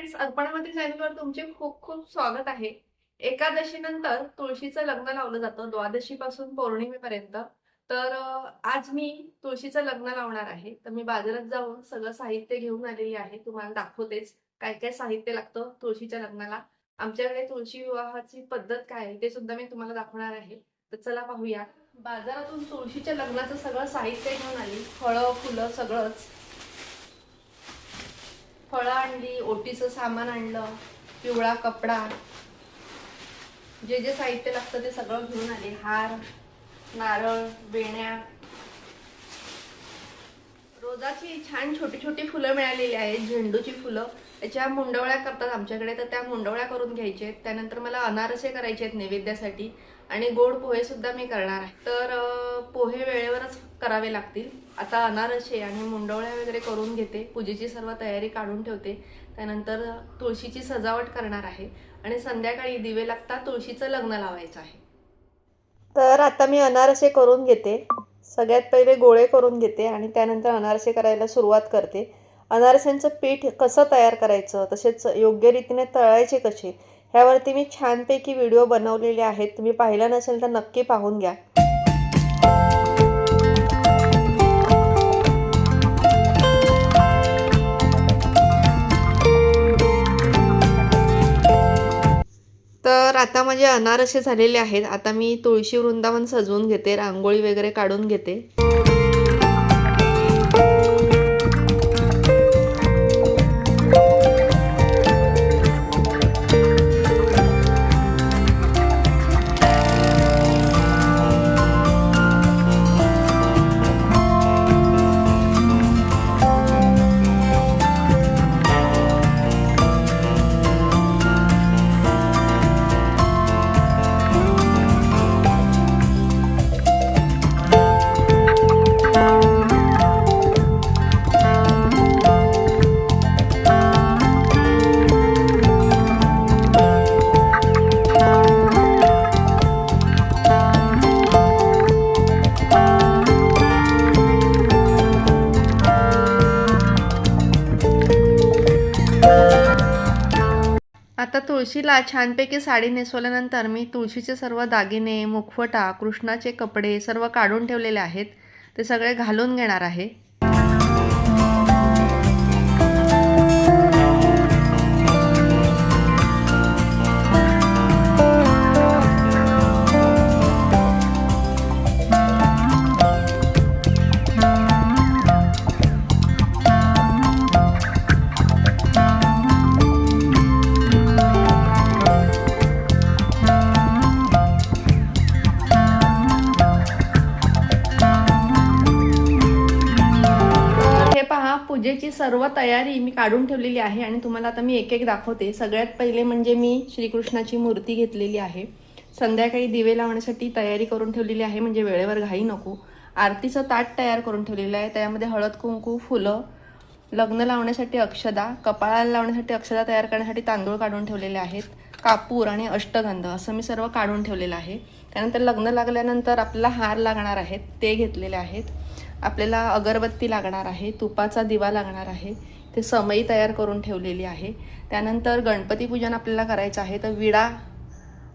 Friends अर्पणामध्ये चॅनलवर तुमचे खूप खूप स्वागत आहे. एकादशी नंतर तुळशीचं लग्न लावलं जातं द्वादशीपासून पौर्णिमेपर्यंत. तर आज मी तुळशीचं लग्न लावणार आहे. तर मी बाजारात जाऊन सगळं साहित्य घेऊन आलेली आहे. तुम्हाला दाखवतेच काय काय साहित्य लागतं तुळशीच्या लग्नाला. आमच्याकडे तुळशी विवाहाची पद्धत काय आहे ते सुद्धा मी तुम्हाला दाखवणार आहे. तर चला पाहूया. बाजारातून तुळशीच्या लग्नाचं सगळं साहित्य घेऊन आली. फळं फुलं सगळंच. फळं आणली ओटीचं सामान आणलं पिवळा कपडा. जे जे साहित्य लागतं ते सगळं घेऊन आले. हार नारळ वेण्या. रोजाची छान छोटी छोटी फुलं मिळालेली आहेत झेंडूची फुलं. त्याच्या मुंडवळ्या करतात आमच्याकडे तर त्या मुंडवळ्या करून घ्यायच्या आहेत. त्यानंतर मला अनारसे करायचे आहेत नैवेद्यासाठी. आणि गोड पोहे सुद्धा मी करणार आहे. तर पोहे वेळेवरच करावे लागतील. आता अनारसे आणि मुंडवळ्या वगैरे करून घेते. पूजेची सर्व तयारी काढून ठेवते. त्यानंतर तुळशीची सजावट करणार आहे. आणि संध्याकाळी दिवे लागता तुळशीचं लग्न लावायचं आहे. तर आता मी अनारसे करून घेते. सगळ्यात पहिले गोळे करून घेते आणि त्यानंतर अनारसे करायला सुरुवात करते. अनारस्यांचं पीठ कसं तयार करायचं? तसेच योग्य रीतीने तळायचे कसे? ह्यावरती मी छानपैकी व्हिडिओ बनवलेले आहेत. तुम्ही पाहिला नसेल तर नक्की पाहून घ्या. तर आता माझे अनारसे झालेले आहेत. आता मी तुळशी वृंदावन सजवून घेते रांगोळी वगैरे काढून घेते. आता तुळशीला छानपैकी साडी नेसवल्यानंतर मी तुळशीचे सर्व दागिने मुखवटा कृष्णाचे कपडे सर्व काढून ठेवलेले आहेत. ते सगळे घालून घेणार आहे. पूजेची सर्व तयारी मी काढून ठेवलेली आहे आणि तुम्हाला आता मी एक एक दाखवते. सगळ्यात पहिले म्हणजे मी श्रीकृष्णाची मूर्ती घेतलेली आहे. संध्याकाळी दिवे लावण्यासाठी तयारी करून ठेवलेली आहे म्हणजे वेळेवर घाई नको. आरतीचं ताट तयार करून ठेवलेलं आहे. त्यामध्ये हळद कुंकू फुलं लग्न लावण्यासाठी अक्षदा कपाळाला लावण्यासाठी अक्षदा तयार करण्यासाठी तांदूळ काढून ठेवलेले आहेत कापूर आणि अष्टगंध असं मी सर्व काढून ठेवलेलं आहे. त्यानंतर लग्न लागल्यानंतर आपल्याला हार लागणार आहेत ते घेतलेले आहेत. आपल्याला अगरबत्ती लागणार आहे तुपाचा दिवा लागणार आहे ते समई तयार करून ठेवलेली आहे. त्यानंतर गणपती पूजन आपल्याला करायचं आहे तर विडा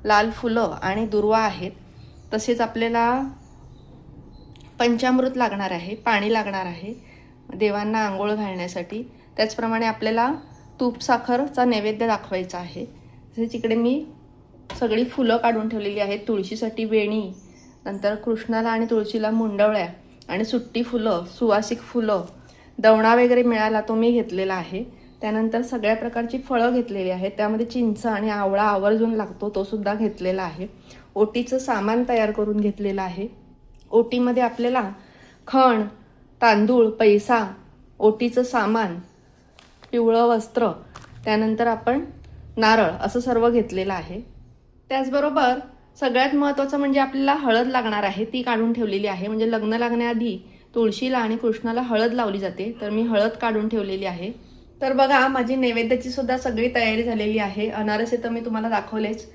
लाल फुलं आणि दुर्वा आहेत. तसेच आपल्याला पंचामृत लागणार आहे पाणी लागणार आहे देवांना आंघोळ घालण्यासाठी. त्याचप्रमाणे आपल्याला तूप साखरचा नैवेद्य दाखवायचा आहे. तसेच इकडे मी सगळी फुलं काढून ठेवलेली आहेत तुळशीसाठी वेणी नंतर कृष्णाला आणि तुळशीला मुंडवळ्या. आणि सुट्टी फुलं सुवासिक फुलं दवणा वगैरे मिळाला तो मी घेतलेला आहे. त्यानंतर सगळ्या प्रकारची फळं घेतलेली आहेत. त्यामध्ये चिंच आणि आवळा आवर्जून लागतो तो सुद्धा घेतलेला आहे. ओटीचं सामान तयार करून घेतलेलं आहे. ओटीमध्ये आपल्याला खण तांदूळ पैसा ओटीचं सामान पिवळं वस्त्र त्यानंतर आपण नारळ असं सर्व घेतलेलं आहे. त्याचबरोबर सगळ्यात महत्त्वाचं म्हणजे आपल्याला हळद लागणार आहे ती काढून ठेवलेली आहे. म्हणजे लग्न लागण्याआधी तुळशीला आणि कृष्णाला हळद लावली जाते. तर मी हळद काढून ठेवलेली आहे. तर बघा माझी नैवेद्याची सुद्धा सगळी तयारी झालेली आहे. अनारसे तर मी तुम्हाला दाखवलेच.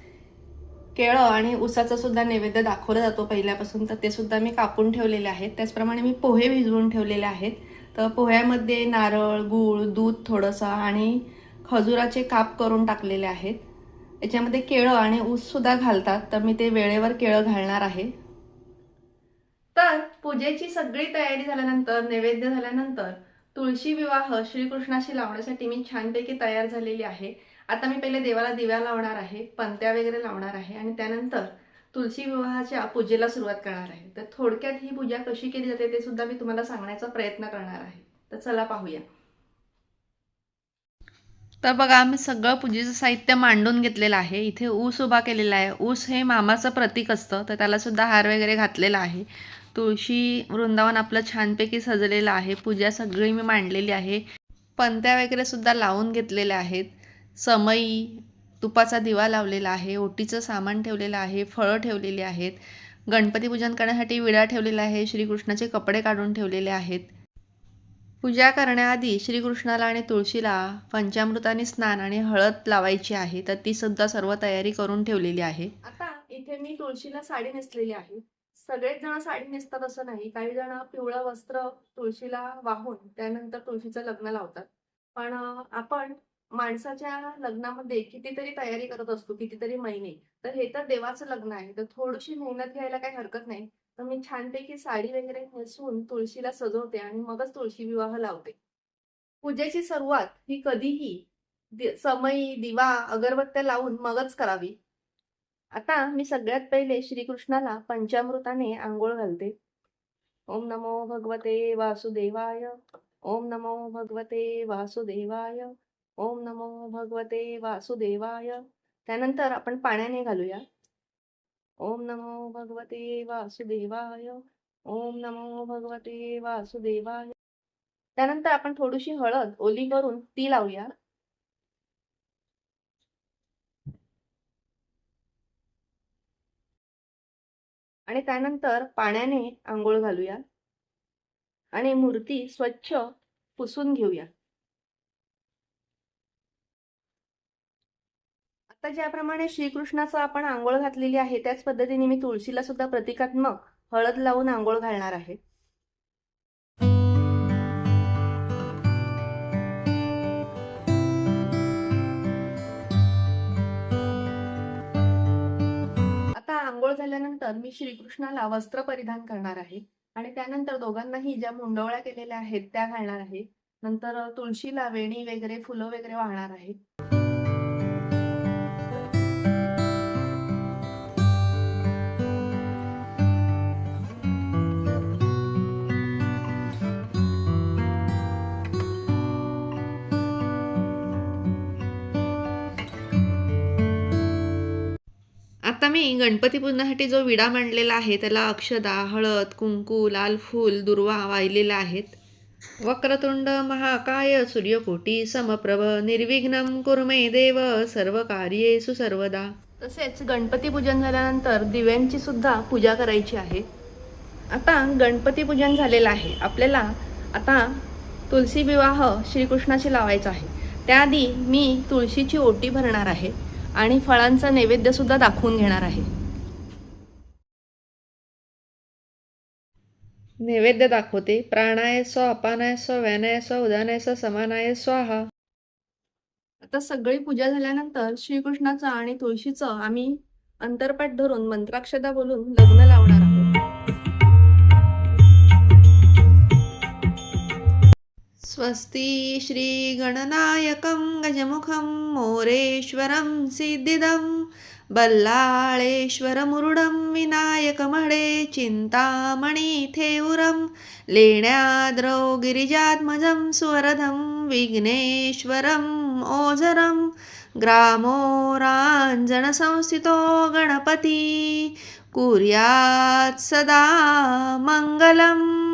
केळं आणि उसाचा सुद्धा नैवेद्य दाखवला जातो पहिल्यापासून तर ते सुद्धा मी कापून ठेवलेले आहेत. त्याचप्रमाणे मी पोहे भिजवून ठेवलेले आहेत. तर पोह्यामध्ये नारळ गूळ दूध थोडंसं आणि खजुराचे काप करून टाकलेले आहेत. याच्यामध्ये केळं आणि ऊससुद्धा घालतात तर मी ते वेळेवर केळं घालणार आहे. तर पूजेची सगळी तयारी झाल्यानंतर नैवेद्य झाल्यानंतर तुळशी विवाह श्रीकृष्णाशी लावण्यासाठी मी छानपैकी तयार झालेली आहे. आता मी पहिले देवाला दिव्या लावणार आहे पंत्या वगैरे लावणार आहे आणि त्यानंतर तुळशी विवाहाच्या पूजेला सुरुवात करणार आहे. तर थोडक्यात ही पूजा कशी केली जाते ते सुद्धा मी तुम्हाला सांगण्याचा प्रयत्न करणार आहे. तर चला पाहूया. तर बघा आम्ही सगळं पूजेचं साहित्य मांडून घेतलेलं आहे. इथे ऊस उभा केलेला आहे. ऊस हे मामाचं प्रतीक असतं तर त्यालासुद्धा हार वगैरे घातलेला आहे. तुळशी वृंदावन आपलं छानपैकी सजलेलं आहे. पूजा सगळी मी मांडलेली आहे. पंत्या वगैरे सुद्धा लावून घेतलेल्या आहेत. समई तुपाचा दिवा लावलेला आहे. ओटीचं सामान ठेवलेलं आहे. फळं ठेवलेली आहेत. गणपती पूजन करण्यासाठी विडा ठेवलेला आहे. श्रीकृष्णाचे कपडे काढून ठेवलेले आहेत. पूजा करण्याआधी श्रीकृष्णाला आणि तुळशीला पंचामृताने स्नान आणि हळद लावायची आहे तर ती सुद्धा सर्व तयारी करून ठेवलेली आहे. आता इथे मी तुळशीला साडी नेसलेली आहे. सगळेच जण साडी नेसतात असं नाही काही जण पिवळं वस्त्र तुळशीला वाहून त्यानंतर तुळशीचं लग्न लावतात. पण आपण माणसाच्या लग्नामध्ये कितीतरी तयारी करत असतो कितीतरी महिने. तर हे तर देवाचं लग्न आहे तर थोडीशी मेहनत घ्यायला काही हरकत नाही. तर मी छानपैकी साडी वगैरे नेसून तुळशीला सजवते आणि मगच तुळशी विवाह लावते. पूजेची सुरुवात ही कधीही समयी समई दिवा अगरबत्त्या लावून मगच करावी. आता मी सगळ्यात पहिले श्रीकृष्णाला पंचामृताने आंघोळ घालते. ओम नमो भगवते वासुदेवाय. ओम नमो भगवते वासुदेवाय. ओम नमो भगवते वासुदेवाय. त्यानंतर आपण पाण्याने घालूया. ओम नमो भगवते वासुदेवाय. ओम नमो भगवते वासुदेवाय. त्यानंतर आपण थोडीशी हळद ओली करून ती लावूया. आणि त्यानंतर पाण्याने आंघोळ घालूया. आणि मूर्ती स्वच्छ पुसून घेऊया. आता ज्याप्रमाणे श्रीकृष्णाचं आपण आंघोळ घातलेली आहे त्याच पद्धतीने मी तुळशीला सुद्धा प्रतिकात्मक हळद लावून आंघोळ घालणार आहे. आता आंघोळ झाल्यानंतर मी श्रीकृष्णाला वस्त्र परिधान करणार आहे आणि त्यानंतर दोघांनाही ज्या मुंडवळ्या केलेल्या आहेत त्या घालणार आहे. नंतर तुळशीला वेणी वगैरे फुलं वगैरे वाहणार आहे. आता मी गणपती पूजनासाठी जो विडा मांडलेला आहे त्याला अक्षदा हळद कुंकू लाल फूल दुर्वा वाहिलेल्या आहेत. वक्रतुंड महाकाय सूर्यकोटी समप्रभ निर्विघ्नम कुर्मे देव सर्व कार्येषु सर्वदा. तसेच गणपती पूजन झाल्यानंतर दिव्यांची सुद्धा पूजा करायची आहे. आता गणपती पूजन झालेलं आहे. आपल्याला आता तुलसी विवाह श्रीकृष्णाशी लावायचा आहे. त्याआधी मी तुळशीची ओटी भरणार आहे. आणि फळांचा नैवेद्य सुद्धा दाखवून घेणार आहे. नैवेद्य दाखवते. प्राणाय स्व अपानाय स्व व्यानाय स्व उदानाय स्व समानाय स्वाहा आता सगळी पूजा झाल्यानंतर श्रीकृष्णाचं आणि तुळशीचं आम्ही अंतरपाठ धरून मंत्राक्षदा बोलून लग्न लावणार स्वस्ति श्रीगणनायकं गजमुखं मोरेश्वरं सिद्धिदं बल्लाळेश्वरमुरुडं विनायकमडे चिन्तामणिथेउरं लेण्याद्रौ गिरिजात्मजं सुवरधं विघ्नेश्वरम् ओझरं ग्रामो राञ्जनसंस्थितो गणपती कुर्यात् सदा मङ्गलम्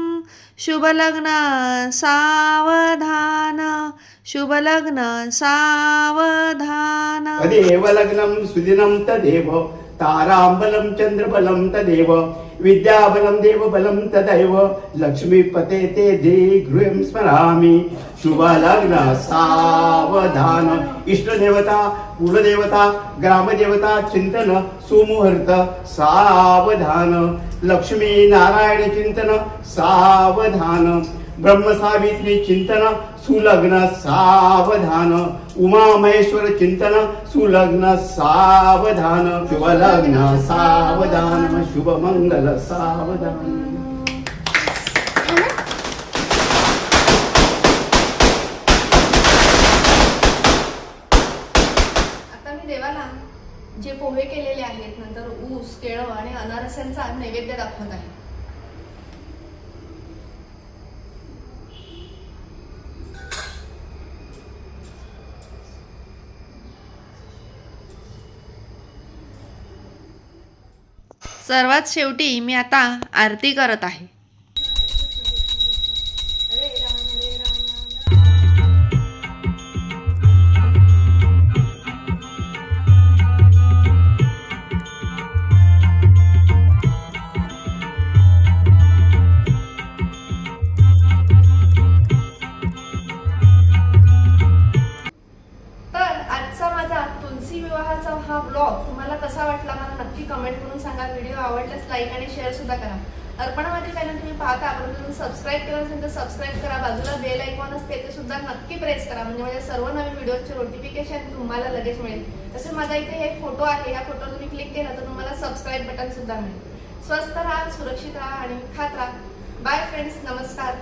शुभलग्न सावधान शुभलग्न सावधान. तदेव लग्नं सुदिनं तदेव ताराम्बलं चन्द्रबलं तदेव. विद्याबलं देवबलं तदैव लक्ष्मीपते ते दे गृहं स्मरामि। शुभलग्न सावधान। इष्टदेवता कुलदेवता ग्रामदेवता चिंतन सुमुहूर्त सावधान। लक्ष्मी नारायण चिंतन सावधान। ब्रह्म सावित्री चिंतन सुलग्न सावधान। उमा महेश्वर चिंतन सुलग्न सावधान शुभ लग्न सावधान शुभ मंगल सावधान। आता मी देवाला जे पोहे केलेले आहेत नंतर ऊस केळं आणि अनारस्यांचा नैवेद्य दाखवत आहे. सर्वात शेवटी मी आता आरती करत आहे. माझे चॅनल तुम्ही पाहता परंतु तुम्ही सबस्क्राईब केलं नसेल तर सबस्क्राईब करा. बाजूला बेल आयकॉन असते ते सुद्धा नक्की प्रेस करा. म्हणजे माझ्या सर्व नवीन व्हिडिओचे नोटिफिकेशन तुम्हाला लगेच मिळेल. तसेच माझा इथे हे फोटो आहे. या फोटोवर तुम्ही क्लिक केला तर तुम्हाला सबस्क्राईब बटन सुद्धा मिळेल. स्वस्त राहा सुरक्षित राहा आणि खात राहा. बाय फ्रेंड्स नमस्कार.